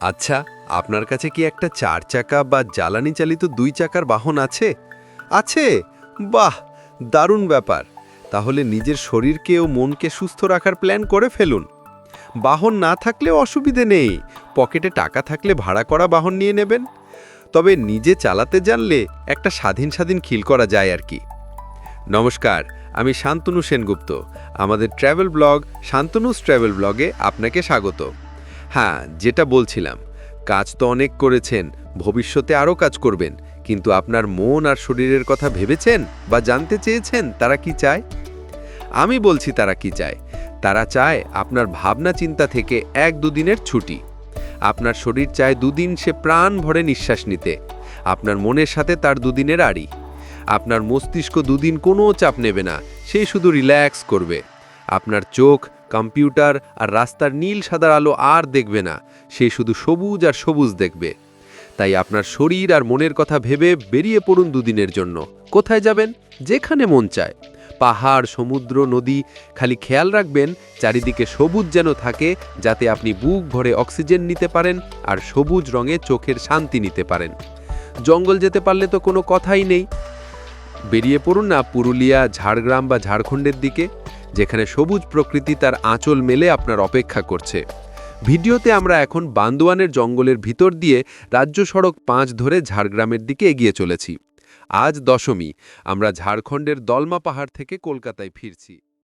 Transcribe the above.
আচ্ছা আপনার কাছে কি একটা চার চাকা বা জ্বালানি চালিত দুই চাকার বাহন আছে? আছে? বাহ, দারুণ ব্যাপার। তাহলে নিজের শরীরকে ও মনকে সুস্থ রাখার প্ল্যান করে ফেলুন। বাহন না থাকলেও অসুবিধে নেই। পকেটে টাকা থাকলে ভাড়া করা বাহন নিয়ে নেবেন। তবে নিজে চালাতে জানলে একটা স্বাধীন স্বাধীন খিল করা যায় আর কি। নমস্কার, আমি শান্তনু সেনগুপ্ত। আমাদের ট্র্যাভেল ব্লগ শান্তনুস ট্র্যাভেল ব্লগে আপনাকে স্বাগত। হ্যাঁ যেটা বলছিলাম। কাজ তো অনেক করেছেন, ভবিষ্যতে আরও কাজ করবেন, কিন্তু আপনার মন আর শরীরের কথা ভেবেছেন বা জানতে চেয়েছেন তারা কি চায়? আমি বলছি তারা কি চায়। তারা চায় আপনার ভাবনা চিন্তা থেকে এক দুদিনের ছুটি। আপনার শরীর চায় দুদিন সে প্রাণ ভরে নিঃশ্বাস নিতে। আপনার মনের সাথে তার দুদিনের আড়ি। আপনার মস্তিষ্ক দুদিন কোনো চাপ নেবে না, সে শুধু রিল্যাক্স করবে। আপনার চোখ কম্পিউটার আর রাস্তার নীল সাদার আলো আর দেখবে না, সে শুধু সবুজ আর সবুজ দেখবে। তাই আপনার শরীর আর মনের কথা ভেবে বেরিয়ে পড়ুন দুদিনের জন্য। কোথায় যাবেন? যেখানে মন চায়। পাহাড়, সমুদ্র, নদী, খালি খেয়াল রাখবেন, চারিদিকে সবুজ যেন থাকে, যাতে আপনি বুক ভরে অক্সিজেন নিতে পারেন আর সবুজ রঙে চোখের শান্তি নিতে পারেন। জঙ্গল যেতে পারলে তো কোনো কথাই নেই। বেরিয়ে পড়ুন না পুরুলিয়া, ঝাড়গ্রাম বা ঝাড়খণ্ডের দিকে। যেখানে সবুজ প্রকৃতি তার আঁচল মেলে আপনার অপেক্ষা করছে। ভিডিওতে আমরা এখন বান্দোয়ানের জঙ্গলের ভিতর দিয়ে রাজ্য সড়ক পাঁচ ধরে ঝাড়গ্রামের দিকে এগিয়ে চলেছি। আজ দশমী, আমরা ঝাড়খণ্ডের দলমা পাহাড় থেকে কলকাতায় ফিরছি।